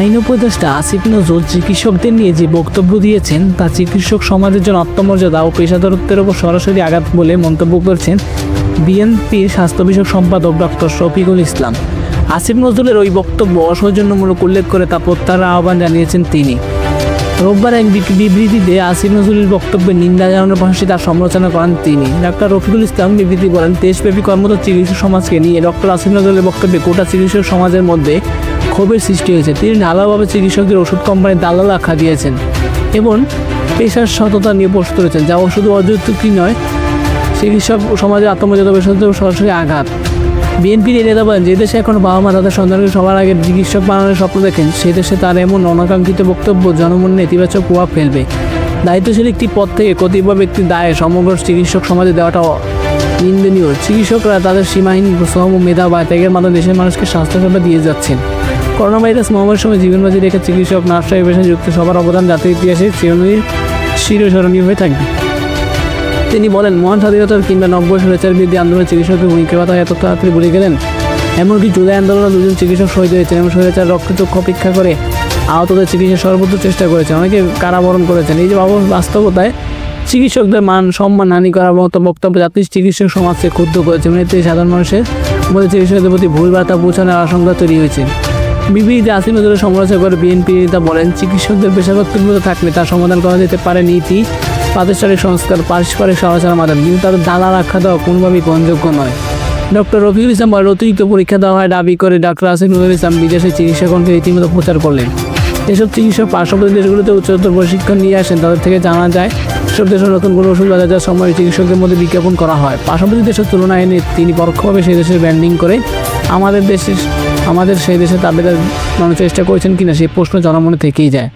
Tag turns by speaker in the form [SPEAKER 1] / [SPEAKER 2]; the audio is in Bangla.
[SPEAKER 1] আইন উপদেষ্টা আসিফ নজরুল চিকিৎসকদের নিয়ে যে বক্তব্য দিয়েছেন, তা চিকিৎসক সমাজের জন্য আত্মমর্যাদা ও পেশাদারত্বের ওপর সরাসরি আঘাত বলে মন্তব্য করেছেন বিএনপির স্বাস্থ্য বিষয়ক সম্পাদক ডক্টর শফিকুল ইসলাম। আসিফ নজরুলের ওই বক্তব্য অসৌজন্যমূলক উল্লেখ করে তা প্রত্যাহারের আহ্বান জানিয়েছেন তিনি। রোববার এক বিবৃতিতে আসিফ নজরুলের বক্তব্যে নিন্দা জানানোর পাশাপাশি তার সমালোচনা করেন তিনি। ডাক্তার রফিকুল ইসলাম বিবৃতি বলেন দেশব্যাপী কর্মরত চিকিৎসক সমাজকে নিয়ে ডক্টর আসিফ নজরুলের বক্তব্যে গোটা চিকিৎসক সমাজের মধ্যে ক্ষোভের সৃষ্টি হয়েছে। তিনি ঢালাওভাবে চিকিৎসকদের ওষুধ কোম্পানির দালাল আখ্যা দিয়েছেন এবং পেশার সততা নিয়ে প্রশ্ন করেছেন যা শুধু অযৌক্তিক নয়, চিকিৎসক সমাজে আত্মমর্যাদা সরাসরি আঘাত। বিএনপির এই নেতা বলেন, যে দেশে এখন বাবা মা তাদের সন্তানকে সবার আগে চিকিৎসক বানানোর স্বপ্ন দেখেন সেই দেশে তার এমন অনাকাঙ্ক্ষিত বক্তব্য জনমনে নেতিবাচক প্রভাব ফেলবে। দায়িত্বশীল একটি পদ থেকে কতিপয় ব্যক্তির দায়ে সমগ্র চিকিৎসক সমাজে দেওয়াটা নিন্দনীয়। চিকিৎসকরা তাদের সীমাহীন শ্রম, মেধা বা ত্যাগের মাধ্যমে দেশের মানুষকে স্বাস্থ্যসেবা দিয়ে যাচ্ছেন। করোনা ভাইরাস মহামারীর সময় জীবনবাজি রেখে চিকিৎসক নার্সারি পেশায় যুক্ত সবার অবদান জাতির ইতিহাসে চিরনীর চিরস্মরণীয় হয়ে থাকবে। তিনি বলেন, মহান স্বাধীনতার কিংবা নব্বই স্বৈরাচার বিরুদ্ধে আন্দোলনের চিকিৎসকের ভূমিকা কথা এত তাড়াতাড়ি ভুলে গেলেন। এমনকি জুলাই আন্দোলনে দুজন চিকিৎসক শহীদ হয়েছেন এবং স্বৈরাচার রক্তচক্ষু অপেক্ষা করে আহতদের চিকিৎসার সর্বোচ্চ চেষ্টা করেছেন। অনেকে কারাবরণ করেছেন। এই যে বাস্তবতায় চিকিৎসকদের মান, সম্মান, হানি করার মতো বক্তব্য জাতির চিকিৎসক সমাজকে ক্ষুব্ধ করেছে। এতে সাধারণ মানুষের মধ্যে চিকিৎসকদের প্রতি ভুল বার্তা পৌঁছানোর আশঙ্কা তৈরি হয়েছে। বিবৃতিতে আসিম নজরুলের সমালোচনা করে বিএনপি নেতা বলেন, চিকিৎসকদের পেশাগত থাকলে তার সমাধান করা যেতে পারে নীতি প্রাতিষ্ঠানিক সংস্কার পারস্পরিক সহচার মাধ্যমে। কিন্তু তাদের দালাল আখ্যা দেওয়া কোনোভাবেই গ্রহণযোগ্য নয়। ডক্টর রফিকুল ইসলাম বলেন, অতিরিক্ত পরীক্ষা দেওয়া হয় দাবি করে ডক্টর আসিফ নজরুল ইসলাম বিদেশে চিকিৎসকগণকে রীতিমতো প্রচার করলেন। এসব চিকিৎসক পার্শ্ববর্তী দেশগুলোতে উচ্চতর প্রশিক্ষণ নিয়ে আসেন, তাদের থেকে জানা যায়, সব দেশের নতুন কোনো ওষুধ বাজার সময় চিকিৎসকদের মধ্যে বিজ্ঞাপন করা হয়। পার্শ্ববর্তী দেশের তুলনায় এনে তিনি পরোক্ষভাবে সেই দেশের ব্র্যান্ডিং করে আমাদের দেশের, আমাদের সেই দেশে দাবিদার মানুষ চেষ্টা করেছেন কিনা, সেই প্রশ্ন জনমনে থেকেই যায়।